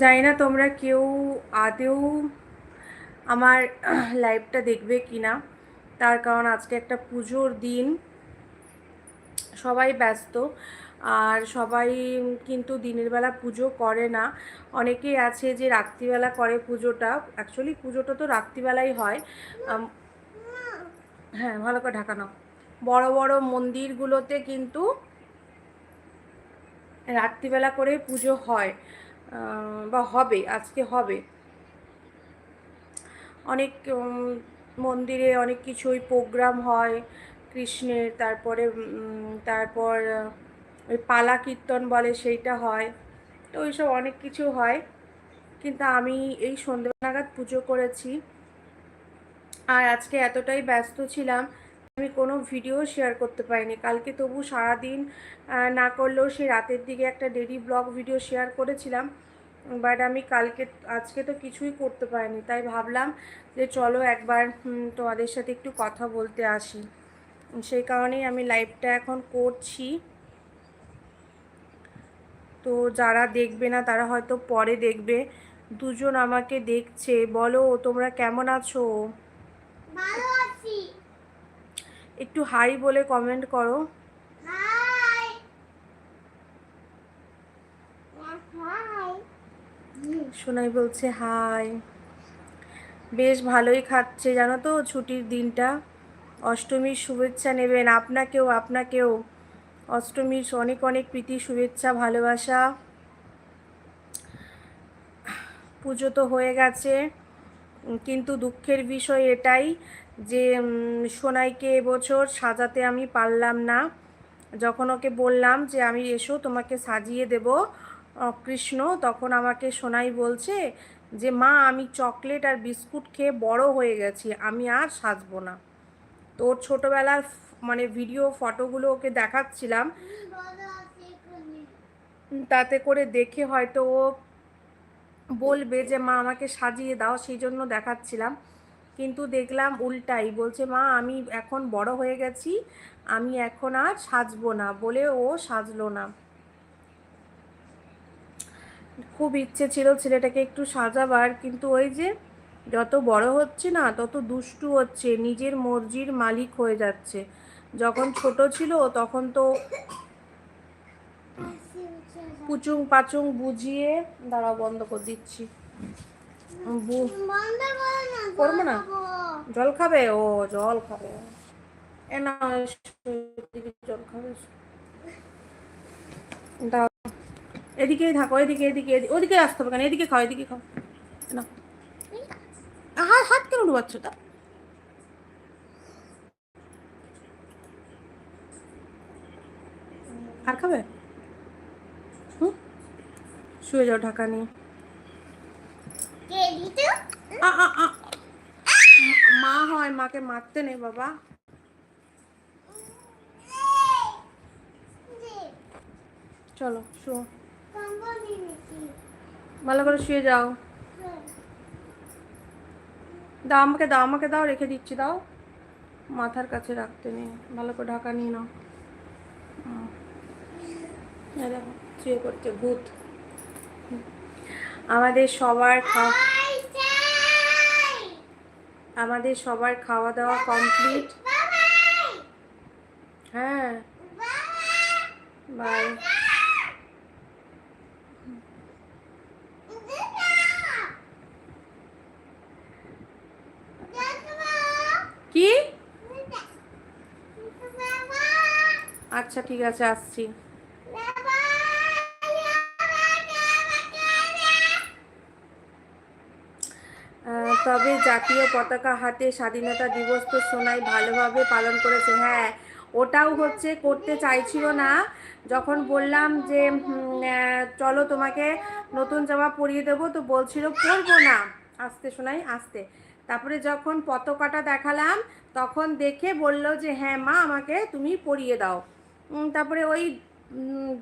জানি না তোমরা কেউ আদেও আমার লাইভটা দেখবে কি না তার কারণ আজকে একটা পুজোর দিন। সবাই ব্যস্ত, আর সবাই কিন্তু দিনের বেলা পুজো করে না। অনেকেই আছে যে রাত্রিবেলা করে পুজোটা। অ্যাকচুয়ালি পুজোটা তো রাত্রিবেলাই হয়। হ্যাঁ ভালো করে ঢাকানো বড় বড় মন্দিরগুলোতে কিন্তু রাত্রিবেলা করে পুজো হয়। বা হবে, আজকে হবে। অনেক মন্দিরে অনেক কিছুই প্রোগ্রাম হয়, কৃষ্ণের, তারপরে তারপর ওই পালা কীর্তন বলে সেইটা হয়। তো ওইসব অনেক কিছু হয়। কিন্তু আমি এই সন্ধ্যে নাগাদ পুজো করেছি। আর আজকে এতটাই ব্যস্ত ছিলাম আমি কোনো ভিডিও শেয়ার করতে পারিনি। কালকে তবু সারাদিন না করলেও সেই রাতের দিকে একটা ডেলি ব্লগ ভিডিও শেয়ার করেছিলাম। বাট আমি কালকে, আজকে তো কিছুই করতে পারিনি। তাই ভাবলাম যে চলো একবার তোমাদের সাথে একটু কথা বলতে আসি। সেই কারণেই আমি লাইভটা এখন করছি। তো যারা দেখবে না, তারা হয়তো পরে দেখবে। দুজন আমাকে দেখছে। বলো, তোমরা কেমন আছো? ভালো আছি। একটু হাই বলে কমেন্ট করো। সোনাই বলছে হাই। বেশ ভালোই খাচ্ছে জানো তো ছুটির দিনটা? অষ্টমীর শুভেচ্ছা নেবেন আপনাকেও আপনাকেও। অষ্টমীর অনেক অনেক প্রীতি শুভেচ্ছা ভালোবাসা। পুজো তো হয়ে গেছে কিন্তু দুঃখের বিষয় এটাই যে সোনাইকে এবছর সাজাতে আমি পারলাম না। যখন ওকে বললাম যে, আমি এসো, তোমাকে সাজিয়ে দেব কৃষ্ণ, তখন আমাকে সোনাই বলছে যে, মা, আমি চকলেট আর বিস্কুট খেয়ে বড় হয়ে গেছি, আমি আর সাজবো না। তো ওর ছোটোবেলার মানে ভিডিও, ফটোগুলো ওকে দেখাচ্ছিলাম। তাতে করে দেখে হয়তো ও বলবে যে, মা, আমাকে সাজিয়ে দাও, সেই জন্য দেখাচ্ছিলাম। কিন্তু দেখলাম উল্টাই, বলছে, মা, আমি এখন বড় হয়ে গেছি, আমি এখন আর সাজবো না। বলে ও সাজলো না। খুব ইচ্ছে ছিল ছেলেটাকে একটু সাজাবার, কিন্তু ওই যে যত বড় হচ্ছে না, তত দুষ্টু হচ্ছে, নিজের মর্জির মালিক হয়ে যাচ্ছে। যখন ছোট ছিল, তখন তো পুচুং পাচুং বুঝিয়ে দাঁড়া বন্ধ করে দিচ্ছি। করব না? জল খাবে? ও, জল খাবে। এ জল খাবে। দাও। এদিকেই থাকো, এদিকে এদিকে ওদিকে আসতে হবে কেন? এদিকে খাও এদিকে খাও। না হাত হাত কেন ডুবাচ্ছ তা আর খাবে? হুম? শুয়ে যাও, ঢাকা নিয়ে। মা হয়, মাকে মারতে নেই বাবা। চলো দিয়েছি ভালো করে শুয়ে যাও। দাও আমাকে দাও আমাকে, দাও, রেখে দিচ্ছি, দাও। মাথার কাছে রাখতে নেই। ভালো করে ঢাকা নিয়ে নাও। দেখো, শুয়ে করছে ভূত। আমাদের সবার খাওয়া আমাদের সবার খাওয়া দাওয়া কমপ্লিট হ্যাঁ। বাই কি? আচ্ছা ঠিক আছে আসছি। তবে জাতীয় পতাকা হাতে স্বাধীনতা দিবস তো সোনাই ভালোভাবে পালন করেছে। হ্যাঁ ওটাও হচ্ছে করতে চাইছিল না। যখন বললাম যে চলো তোমাকে নতুন জামা পরিয়ে দেবো, তো বলছিল, পরবো না। আসতে শোনাই আসতে। তারপরে যখন পতাকাটা দেখালাম, তখন দেখে বলল যে হ্যাঁ মা, আমাকে তুমি পরিয়ে দাও। তারপরে ওই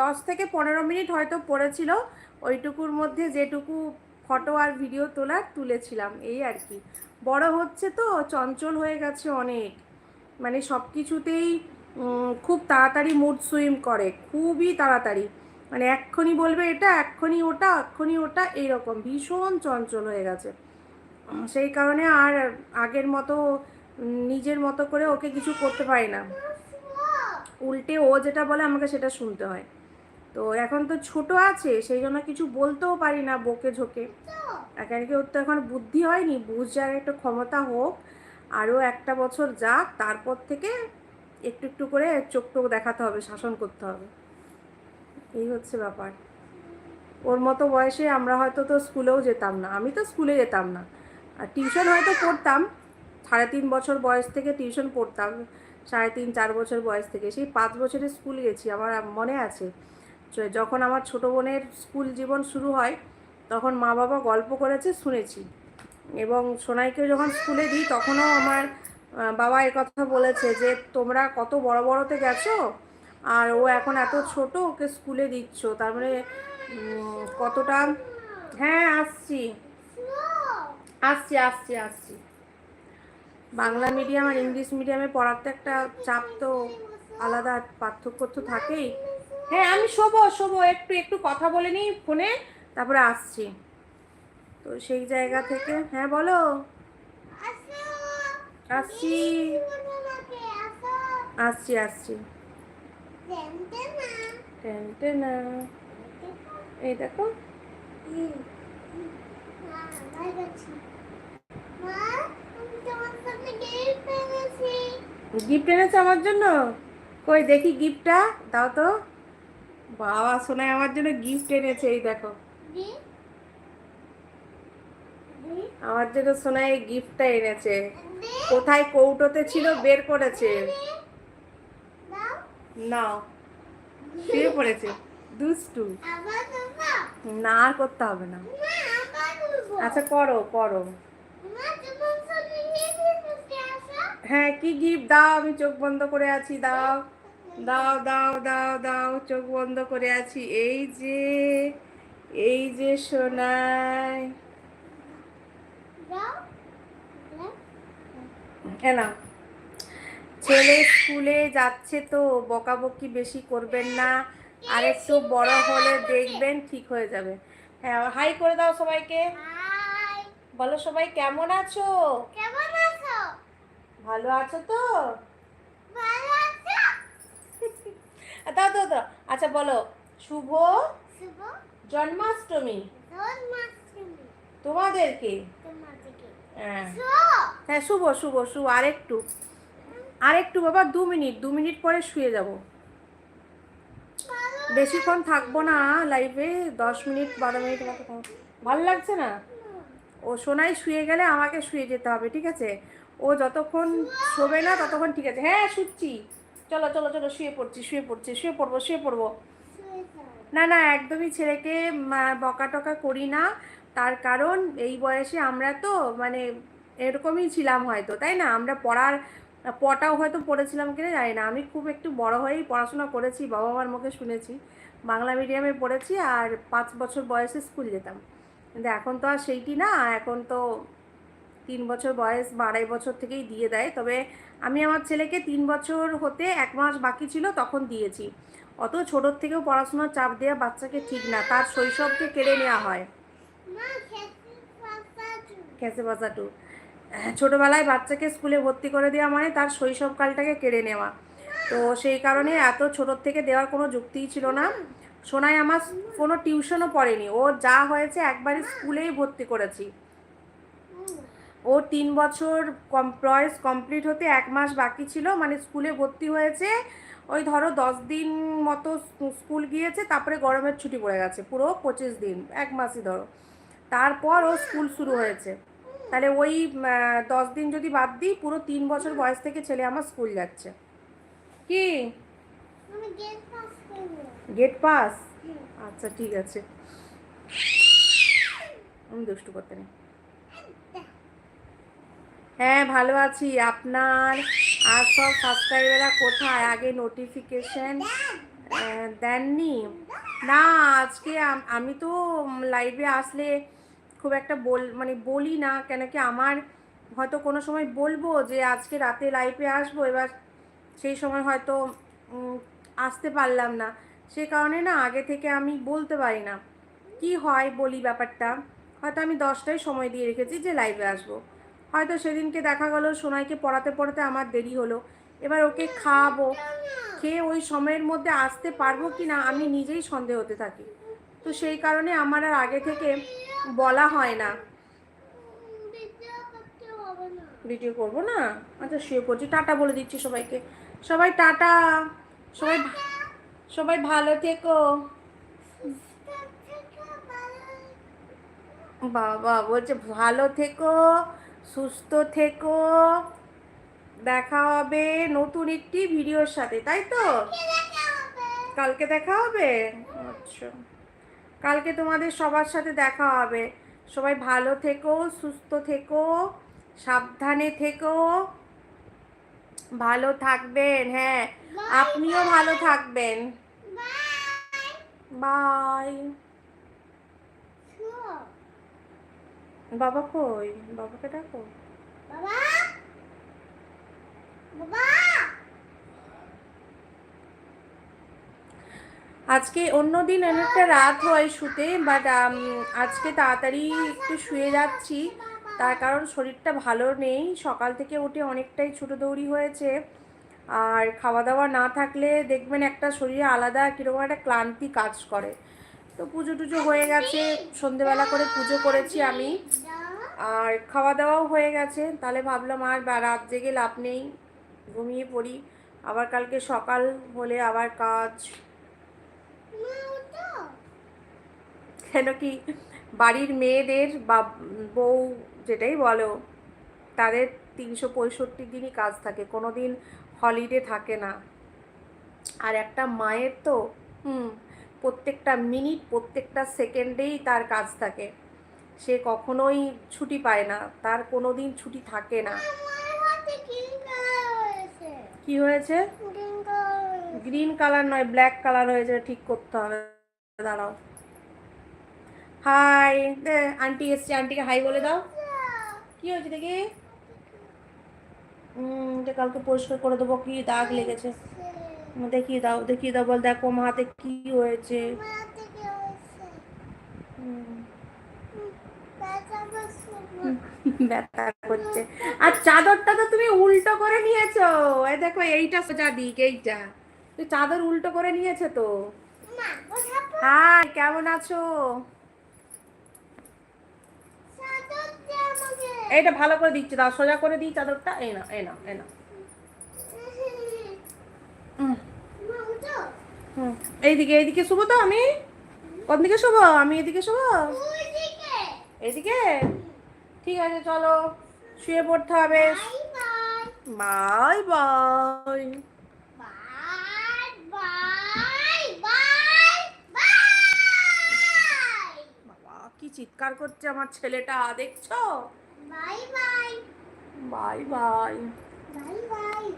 দশ থেকে পনেরো মিনিট হয়তো পড়েছিল। ওইটুকুর মধ্যে যেটুকু ফটো আর ভিডিও তোলার তুলেছিলাম, এই আর কি। বড় হচ্ছে তো, চঞ্চল হয়ে গেছে অনেক। মানে সব কিছুতেই খুব তাড়াতাড়ি মুড সুইম করে, খুবই তাড়াতাড়ি। মানে এক্ষুনি বলবে এটা, এক্ষুনি ওটা এক্ষুনি ওটা, এইরকম। ভীষণ চঞ্চল হয়ে গেছে। সেই কারণে আর আগের মতো নিজের মতো করে ওকে কিছু করতে পারি না। উল্টে ও যেটা বলে আমাকে সেটা শুনতে হয়। তো এখন তো ছোট আছে, সেই জন্য কিছু বলতেও পারি না বকে ঝোকে। একানিকে ওর তো এখন বুদ্ধি হয়নি বুঝার একটু ক্ষমতা হোক, আরও একটা বছর যাক, তারপর থেকে একটু একটু করে চোখ টোক দেখাতে হবে, শাসন করতে হবে। এই হচ্ছে ব্যাপার। ওর মতো বয়সে আমরা হয়তো তো স্কুলেও যেতাম না, আমি তো স্কুলে যেতাম না। আর টিউশন হয়তো পড়তাম, সাড়ে তিন বছর বয়স থেকে টিউশন পড়তাম, সাড়ে তিন চার বছর বয়স থেকে, সেই পাঁচ বছরের স্কুল গেছি, আমার মনে আছে। যখন আমার ছোটো বোনের স্কুল জীবন শুরু হয়, তখন মা বাবা গল্প করেছে, শুনেছি। এবং সোনাইকে যখন স্কুলে দিই, তখনও আমার বাবা কথা বলেছে যে, তোমরা কত বড় বড়তে গেছো, আর ও এখন এত ছোট, ওকে স্কুলে দিচ্ছ। তার মানে কতটা হ্যাঁ আসছি। আসছি আসছি আসছি। বাংলা মিডিয়াম আর ইংলিশ মিডিয়ামে পড়াতে একটা চাপ তো আলাদা, পার্থক্য তো থাকেই। হ্যাঁ আমি শোবো শোবো। একটু একটু কথা বলে নিই ফোনে। তারপরে আসছি। তো সেই জায়গা থেকে হ্যাঁ বলো। আসছি। আসছি আসছি। এই দেখো। গিফট এনেছে আমার জন্য? কই, দেখি গিফটটা, দাও তো। বাবা শোনায় আমার জন্য গিফট এনেছে এই দেখো। আমার জন্য সোনাই এই গিফটটা এনেছে। কোথায় কৌটোতে ছিল বের করেছে। নাও। শুয়ে পড়েছে। দুষ্টু। না আর করতে হবে না। আচ্ছা করো করো। হ্যাঁ কি গিফট দাও আমি চোখ বন্ধ করে আছি দাও। দাও দাও দাও দাও চোখ বন্ধ করে আছি। এই যে এই যে সোনাই। হ্যাঁ না ছেলে স্কুলে যাচ্ছে তো বকাবকি বেশি করবেন না। আর একটু বড় হলে দেখবেন ঠিক হয়ে যাবে। হ্যাঁ হাই করে দাও সবাইকে। বলো সবাই কেমন আছো? কেমন আছো? ভালো আছো তো? ভালো দাও দাও দাও। আচ্ছা বলো। শুভ শুভ জন্মাষ্টমী। জন্মাষ্টমী। তোমাদেরকে। হ্যাঁ। শুভ। হ্যাঁ শুভ শুভ শুভ। আরেকটু। আরেকটু বাবা দু মিনিট। দু মিনিট পরে শুয়ে যাব। বেশিক্ষণ থাকব না লাইভে। দশ মিনিট বারো মিনিট। ভালো লাগছে না? ও সোনাই শুয়ে গেলে আমাকে শুয়ে যেতে হবে ঠিক আছে? ও যতক্ষণ শোবে না ততক্ষণ ঠিক আছে। হ্যাঁ শুচ্ছি। চলো চলো চলো, শুয়ে পড়ছি শুয়ে পড়ছি, শুয়ে পড়ব শুয়ে পড়ব। না না, একদমই ছেলেকে বকা টকা করি না। তার কারণ এই বয়সে আমরা তো মানে এরকমই ছিলাম হয়তো, তাই না? আমরা পড়ার পটাও হয়তো পড়েছিলাম কিনা জানি না। আমি খুব একটু বড় হয়েই পড়াশোনা করেছি বাবা মার মুখে শুনেছি। বাংলা মিডিয়ামে পড়েছি আর পাঁচ বছর বয়সে স্কুল যেতাম। কিন্তু এখন তো আর সেইটি না, এখন তো তিন বছর বয়স আড়াই বছর থেকেই দিয়ে দেয়। তবে আমি আমার ছেলেকে তিন বছর হতে এক মাস বাকি ছিল, তখন দিয়েছি। অত ছোটোর থেকেও পড়াশোনার চাপ দেওয়া বাচ্চাকে ঠিক না, তার শৈশবকে কেড়ে নেওয়া হয়। ক্যাসে বাজাটু ছোটোবেলায় বাচ্চাকে স্কুলে ভর্তি করে দেওয়া মানে তার শৈশবকালটাকে কেড়ে নেওয়া। তো সেই কারণে এত ছোটোর থেকে দেওয়ার কোনো যুক্তিই ছিল না। সোনাই আমার কোনো টিউশনও পড়েনি। ও যা হয়েছে একবারে স্কুলেই ভর্তি করেছি। ও তিন বছর কম বয়স কমপ্লিট হতে এক মাস বাকি ছিল মানে স্কুলে ভর্তি হয়েছে। ওই ধরো দশ দিন মতো স্কুল গিয়েছে তারপরে গরমের ছুটি পড়ে গেছে পুরো পঁচিশ দিন এক মাসই ধরো। তারপর ও স্কুল শুরু হয়েছে। তাহলে ওই দশ দিন যদি বাদ দিই পুরো তিন বছর বয়স থেকে ছেলে আমার স্কুল যাচ্ছে। কি? গেট পাস গেট পাস আচ্ছা ঠিক আছে। আমি দুষ্টু করতে নেই। হ্যাঁ ভালো আছি। আপনার? আর সব সাবস্ক্রাইবাররা কোথায়? আগে নোটিফিকেশন দেননি? না, আজকে আমি তো লাইভে আসলে খুব একটা বল মানে বলি না, কেন কি আমার হয়তো কোনো সময় বলব যে আজকে রাতে লাইভে আসব, এবার সেই সময় হয়তো আসতে পারলাম না। সে কারণে না আগে থেকে আমি বলতে পারি না। কি হয় বলি ব্যাপারটা? হয়তো আমি দশটায় সময় দিয়ে রেখেছি যে লাইভে আসব। হয়তো সেদিনকে দেখা গেলো, সোনাইকে পড়াতে পড়াতে আমার দেরি হলো। এবার ওকে খাওয়াবো। খেয়ে ওই সময়ের মধ্যে আসতে পারব কি না আমি নিজেই সন্দেহ হতে থাকি। তো সেই কারণে আমার আর আগে থেকে বলা হয় না। ভিডিও করব না? আচ্ছা শুয়ে পড়ছি। টাটা বলে দিচ্ছি সবাইকে। সবাই টাটা। সবাই সবাই ভালো থেকো। বাবা বলছে, ভালো থেকো। সুস্থ থেকো। দেখা হবে নতুন একটি ভিডিওর সাথে তাই তো? কালকে দেখা হবে। আচ্ছা। কালকে তোমাদের সবার সাথে দেখা হবে। সবাই ভালো থেকো সুস্থ থেকো সাবধানে থেকো। ভালো থাকবেন হ্যাঁ। আপনিও ভালো থাকবেন। বাই। বাবা কই? বাবাকে ডাকো। বাবা? বাবা? আজকে অন্য দিন অনেকটা রাত হয় শুতে বাট আজকে তাড়াতাড়ি একটু শুয়ে যাচ্ছি। তার কারণ শরীরটা ভালো নেই। সকাল থেকে উঠে অনেকটাই ছোটো দৌড়ি হয়েছে। আর খাওয়া দাওয়া না থাকলে দেখবেন একটা শরীরে আলাদা কীরকম একটা ক্লান্তি কাজ করে। তো পুজো টুজো হয়ে গেছে, সন্ধেবেলা করে পুজো করেছি আমি। আর খাওয়া দাওয়াও হয়ে গেছে, তাহলে ভাবলাম আর রাত জেগে লাভ নেই, ঘুমিয়ে পড়ি। আবার কালকে সকাল হলে আবার কাজ। কেন কি বাড়ির মেয়েদের বা বউ যেটাই বলো, তাদের তিনশো পঁয়ষট্টি দিনই কাজ থাকে কোনো দিন হলিডে থাকে না। আর একটা মায়ের তো, হুম প্রত্যেকটা মিনিট, প্রত্যেকটা সেকেন্ডেই তার কাজ থাকে। সে কখনোই ছুটি পায় না। তার কোনো দিন ছুটি থাকে না। কি হয়েছে? গ্রিন কালার নয়, ব্ল্যাক কালার হয়েছে। ঠিক করতে হবে। দাঁড়াও। হাই আন্টি এসছে। আন্টিকে হাই বলে দাও। কি হয়েছে দেখি? কালকে পরিষ্কার করে দেবো। কি দাগ লেগেছে? দেখিয়ে দাও দেখিয়ে দাও, বল দেখো আমার হাতে কি হয়েছে। ব্যথা করছে। আর চাদরটা তো তুমি উল্টো করে নিয়েছো। এই দেখো, এইটা সোজা দিক, এইটা। তুই চাদর উল্টো করে নিয়েছো তো। মা হাই, কেমন আছো? এইটা ভালো করে দিচ্ছে, দাও, সোজা করে দিই চাদরটা। এই না এই না এই না মা। এইদিকে এইদিকে শুভ তো আমি? কোন দিকে শুভ? আমি এদিকে শুভ? এদিকে ঠিক আছে চলো। শুয়ে পড়তে হবে। Bye bye. কি চিৎকার করছে আমার ছেলেটা দেখছ? Bye bye. Bye bye.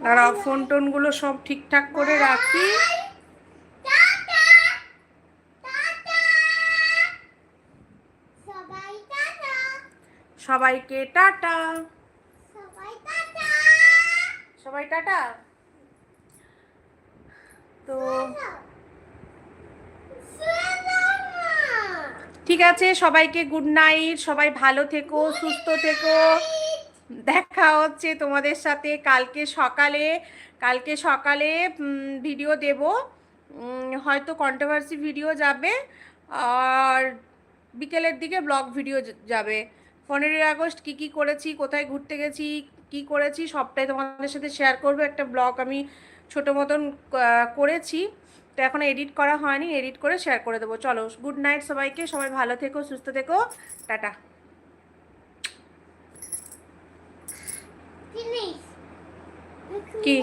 দাঁড়াও ফোন টোনগুলো সব ঠিকঠাক করে রাখি। সবাইকে টাটা। সবাই টাটা? তো ঠিক আছে, সবাইকে গুড নাইট সবাই ভালো থেকো, সুস্থ থেকো। দেখা হচ্ছে তোমাদের সাথে। কালকে সকালে কালকে সকালে ভিডিও দেব। হয়তো কন্ট্রোভার্সি ভিডিও যাবে আর বিকেলের দিকে ব্লগ ভিডিও যাবে। পনেরোই আগস্ট কি কি করেছি, কোথায় ঘুরতে গেছি, কি করেছি, সবটাই তোমাদের সাথে শেয়ার করব। একটা ব্লগ আমি ছোটো মতন করেছি। তো এখন এডিট করা হয়নি এডিট করে শেয়ার করে দেবো। চলো গুড নাইট সবাইকে। সবাই ভালো থেকো, সুস্থ থেকো। টাটা। কি